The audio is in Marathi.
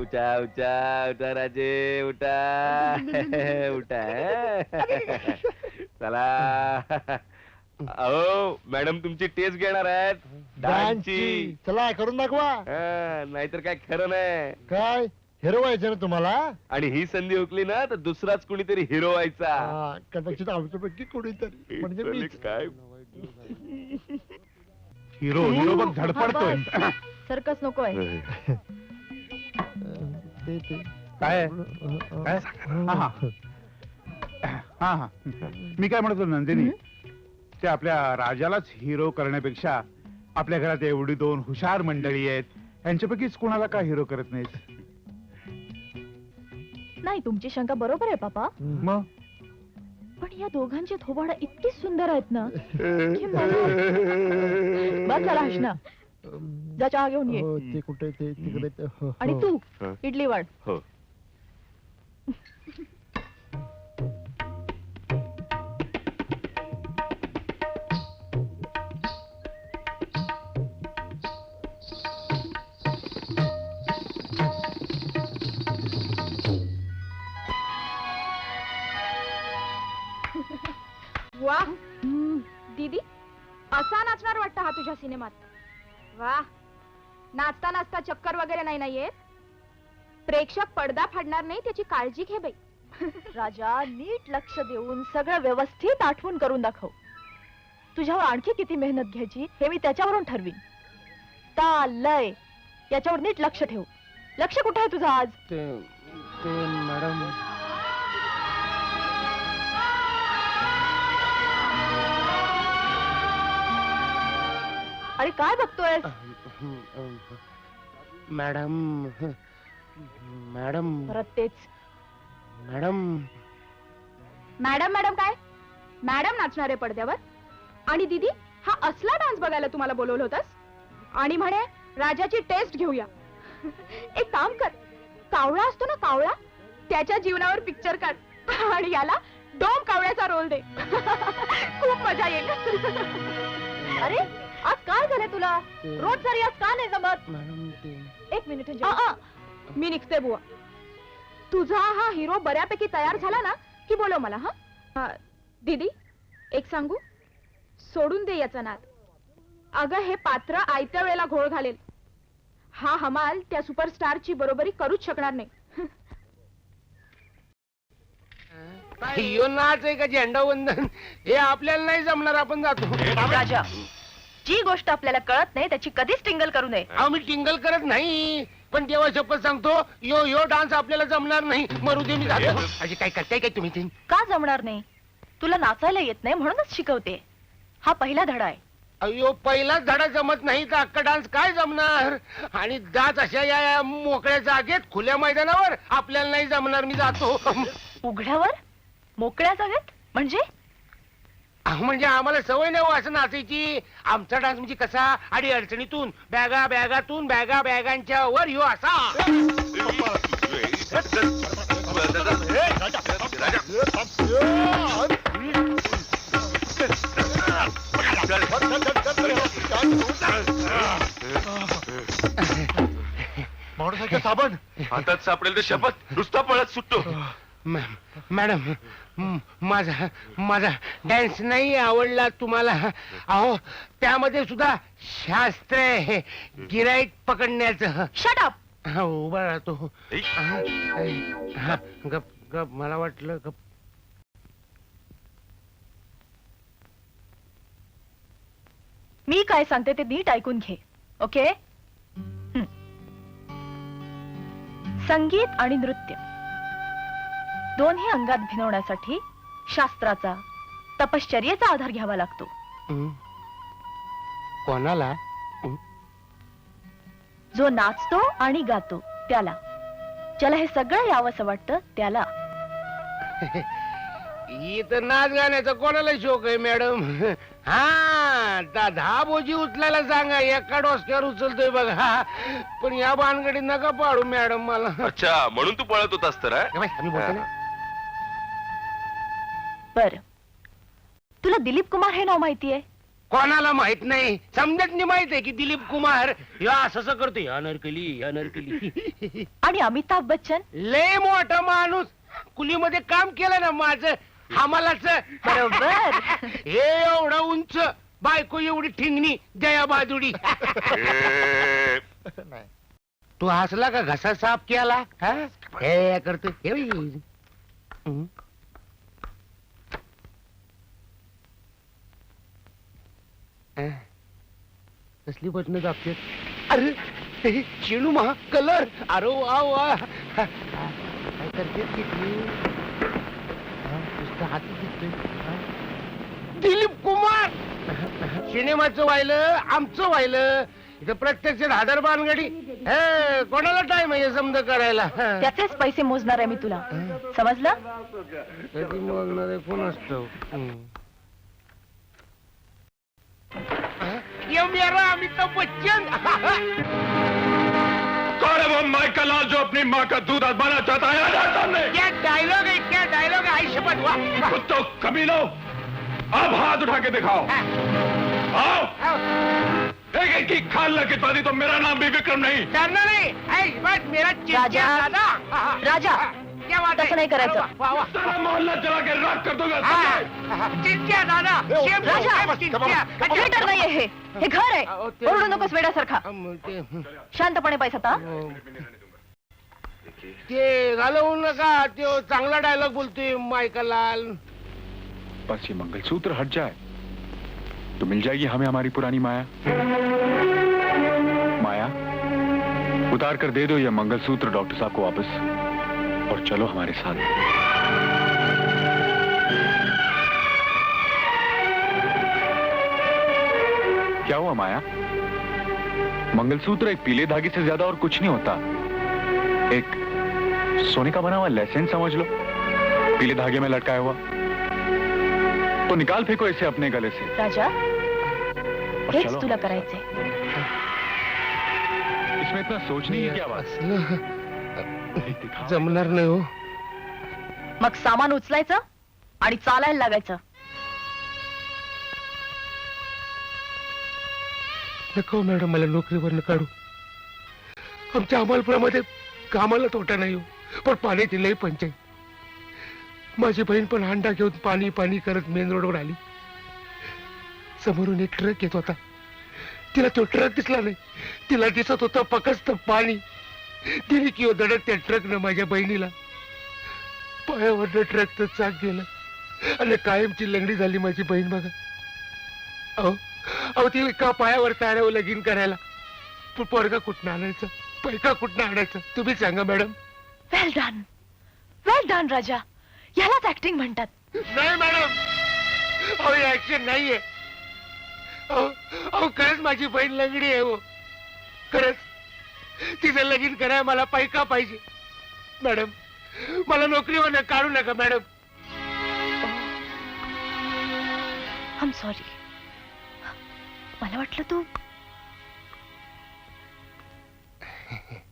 उठा उठा उठा राजे उठा. उठा चला. अहो मॅडम तुमची टेस्ट घेणार आहेत. डान्सची. चला करून दाखवा. हा, नाहीतर काय खरं नाही. काय? हिरो व्हायचं ना तुम्हाला? आणि ही संधी हुकली ना तर दुसराच कुणीतरी हिरो व्हायचा. हा, कदाचित आमच्यापैकी कोणीतरी. म्हणजे मीच. काय? हिरो हिरो बघ धडपडतोय. सर्कस नको आहे. ते ते. काय? काय हा हा. हा हा. मी काय म्हणतो नंदिनी? ते आपल्या राजालाच हिरो करण्यापेक्षा आपल्या घरात एवढी दोन हुशार मंडळी आहेत. यांच्यापैकीच कोणाला का हिरो करत नाहीत नाही तुमची शंका बरोबर आहे पापा. मग? पण या दोघांची थोबाडं इतकी सुंदर आहेत ना की मला- बस झाला हसणं. जा चहा घेऊन ये. हो, ते कुठे ते तिकडे ते, हो, आणि हो. तू हं. इडली वाढ. हो. वा. दीदी असा नाचणार वाटतं हा तुझ्या सिनेमात. वा. नाचता नाचता चक्कर वगैरे नाही ना येत प्रेक्षक पडदा फाडणार नाही त्याची काळजी घे बाई. राजा नीट लक्ष देऊन सगळं व्यवस्थित आठवून करून दाखव. तुझ्यावर आणखी किती मेहनत घ्यायची हे मी त्याच्यावरून ठरवीन. ताल लय याच्यावर नीट लक्ष ठेव. लक्ष कुठे आहे तुझं आज? ते ते मॅडम अरे काय बघतोय? Madam madam. परत तेच. मॅडम. मॅडम मॅडम काय? मॅडम नाचणारे पडद्यावर. आणि दीदी हा असला डान्स बघायला तुम्हाला बोलवलं होतस? आणि म्हणे राजाची टेस्ट घेऊया. एक काम कर कावळा असतो ना कावळा त्याच्या जीवनावर पिक्चर काढ. आणि याला डोम कावळ्याचा रोल दे. खूप मजा येईल. अरे आज काय झालं तुला? रोज सारी आज का नाही जमत? मॅडम ते. एक मिनिट अ, अ, मी निघते बुवा. तुझा हा हिरो बऱ्यापैकी तयार झाला ना की बोलव मला हा? अ, दीदी एक सांगू? सोडून दे याचा नाद. अगं हे पात्र आयत्या वेळेला घोळ घालेल. हा हमाल त्या सुपरस्टारची बरोबरी करूच शकणार नाही. यो नाच आहे का झेंडावंदन हे आपल्याला नाही जमणार आपण जातो. राजा. जी गोष्ट आपल्याला कळत नाही त्याची कधीच टिंगल करू नये. अहो मी टिंगल करत नाही. पण देवा शपथ सांगतो यो यो डान्स आपल्याला जमणार नाही. मरू दे मी जातो. अशी काय करताय काय तुम्ही ते? का जमणार नाही? तुला नाचायला येत नाही म्हणूनच शिकवते. हा पहिला धडा आहे. अयो पहिलाच धडा जमत नाही तर अख्खा डान्स काय जमणार? आणि दात अशा या या मोकळ्या जागेत खुल्या मैदानावर आपल्याला नाही जमणार मी जातो. उघड्यावर? मोकळ्या जागेत? म्हणजे? अहो, म्हणजे आम्हाला सवय नाही हो असं नाचायची. आमचा डान्स म्हणजे कसा? आणि अडचणीतून बॅगा बॅगातून बॅगा बॅगांच्या वर यो असा. माणसाच्या साबण. हातात सापडेल तर शपथ नुसता पळत सुटतो. मॅडम माझा माझा डान्स नाही आवडला तुम्हाला? अहो त्यामध्ये सुद्धा शास्त्र आहे. गिराईक पकडण्याचं. शट अप हा उभा राहतो. ऐ, हा गप गप मला वाटलं गप. मी काय सांगते ते नीट ऐकून घे ओके? हं. संगीत आणि नृत्य. दोन्ही अंगात भिनवण्यासाठी शास्त्राचा तपश्चर्येचा आधार घ्यावा लागतो. कोणाला? जो नाचतो आणि गातो त्याला. ज्याला हे सगळं यावंसं वाटतं त्याला. इथं नाच गाण्याचा कोणाला शोक आहे मॅडम? हा दा- दहा बोजी उचलायला सांगा एका डोसक्यावर उचलतोय बघा. पण या भानगडीत नका पाडू मॅडम मला. अच्छा म्हणून तू पळत होतास तर हा? बोलतो ना. बर तुला दिलीप कुमार हे नाव माहितीये? कोणाला माहीत नाही? समजत नाही माहीत आहे की दिलीप कुमार. या असं असं करतोय. अनरकली अनरकली आणि अमिताभ बच्चन? लय मोठा माणूस. कुलीमध्ये काम केलं ना माझं. हमालाच. बरोबर. हे एवढं उंच. बायको एवढी ठिंगणी. जया बाजुडी. तू हसला का घसा साफ केला? हा? हे करतो हे. हं. कसली बटणं दाबते अरे हे चिणू महा कलर. अरे वा वा. काय करते किती नुसतं हाती दिसतोय. हा? दिलीप कुमार. सिनेमाचं व्हायलं आमचं व्हायलं. इथं प्रत्यक्ष हादर बानगडी हे कोणाला टाइम आहे हे समजा करायला. त्याचेच पैसे मोजणार आहे मी तुला. समजलं? कधी मोजणार आहे कोण असतो? मेरा अमिताभ बच्चन। कौन है वो माइकल लाल जो अपनी माँ का दूध आजमाना चाहता है? आ सामने। क्या डायलॉग है? क्या डायलॉग है? आई शपथ वाह तो कुत्तों कमीनों अब हाथ उठा के दिखाओ। आओ। एक एक की खाल लगे पादी तो मेरा नाम भी विक्रम नहीं। डरना नहीं। ऐ, बस मेरा चिंतिया राजा. दादा। हाँ, हाँ. राजा. क्या बात तसं नाही करायचं. वाह वाह सारा मोहल्ला जला के राख कर दूंगा? हाँ, चिंतिया दादा शेम राजा. शेम चिंतिया। थिएटर नाहीये हे हे घर आहे अहो, ते- ओरडू नकोस वेड्यासारखा अम, ते शांतपणे पैसा आता ते घालवू नका तो चांगला डायलॉग बोलतोय मायकलाल. बस ये मंगलसूत्र हट जाए। तो मिल जाएगी हमें हमारी पुरानी माया। माया उतार कर दे दो ये मंगलसूत्र डॉक्टर साहब को वापस। और चलो हमारे साथ। क्या हुआ माया? मंगलसूत्र एक पीले धागे से ज़्यादा और कुछ नहीं होता। एक सोने का बना हुआ लेसन समझ लो। पीले धागे में लटकाया हुआ। तो निकाल फेंको इसे अपने गले से। राजा हेच तुला हमारे करायचंय इसमें इतना सोचने की क्या बात। जमणार नाही हो. मग सामान उचलायचं आणि चालायला लागायचं. नको मॅडम मला नोकरीवर काढू. आमच्या अमलपुरामध्ये कामाला तोटा नाही हो पण पाण्याची लई पंचायत. माझी बहीण पण हांडा घेऊन पाणी पाणी करत मेन रोडवर आली. समोरून एक ट्रक येत होता. तिला तो ट्रक दिसला नाही. तिला दिसत होतं फकस्त पाणी. तिने किंवा धडक त्या ट्रकनं माझ्या बहिणीला. पायावरनं ट्रकचं चाक गेलं. आणि कायमची लंगडी झाली माझी बहीण बघा. अहो अहो तिला का पायावर ताऱ्यावर लगीन करायला? पण पोरगा कुठनं आणायचं? पैका कुठनं आणायचं? तुम्ही सांगा madam. Well done well done राजा ह्यालाच ऍक्टिंग म्हणतात. नाही मॅडम. अहो ऍक्शन नाहीये. अहो अहो खरंच माझी बहीण लंगडी आहे हो. खरंच. तिचं लगीन करायला मला पैका पाहिजे. मॅडम मला नोकरीवर काढू नका मॅडम. आम सॉरी मला वाटलं तू